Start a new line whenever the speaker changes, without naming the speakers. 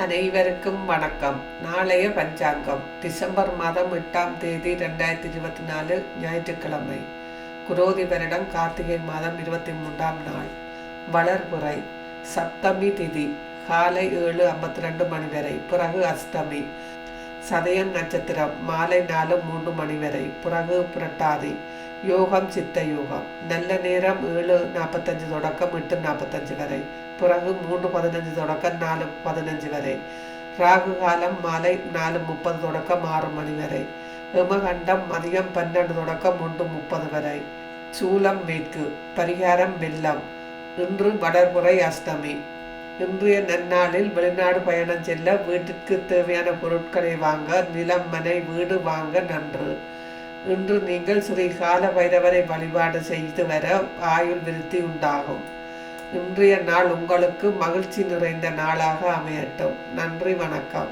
அனைவருக்கும் வணக்கம். நாளைய பஞ்சாங்கம். டிசம்பர் மாதம் எட்டாம் தேதி ரெண்டாயிரத்தி இருபத்தி நாலு ஞாயிற்றுக்கிழமை. குரோதி வருடம் கார்த்திகை மாதம் இருபத்தி மூன்றாம் நாள். வளர்புறை சப்தமி திதி. காலை ஏழு ஐம்பத்தி ரெண்டு மணி வரை. பிறகு அஷ்டமி. சதயம் நட்சத்திரம். மாலை நாலு மூன்று மணி வரை. பிறகு புரட்டாதி. யோகம் சித்த யோகம் நல்ல நேரம் ஏழு நாற்பத்தஞ்சு தொடக்கம் எட்டு நாற்பத்தஞ்சு வரை பிறகு மூன்று பதினஞ்சு தொடக்கம் நாலு பதினஞ்சு வரை ராகு காலம் மாலை நாலு முப்பது தொடக்கம் ஆறு மணி வரை எமகண்டம் மதியம் பன்னெண்டு தொடக்கம் ஒன்று முப்பது வரை சூலம் மேற்கு பரிகாரம் வெள்ளம் இன்று வடர்புறை அஷ்டமி இன்றைய நன்னாளில் வெளிநாடு பயணம் செல்ல வீட்டிற்கு தேவையான பொருட்களை வாங்க நிலம் மனை வீடு வாங்க நன்று இன்று நீங்கள் ஸ்ரீ கால பைரவரை வழிபாடு செய்து வர ஆயுள் விருத்தி உண்டாகும். இன்றைய நாள் உங்களுக்கு மகிழ்ச்சி நிறைந்த நாளாக அமையட்டும். நன்றி வணக்கம்.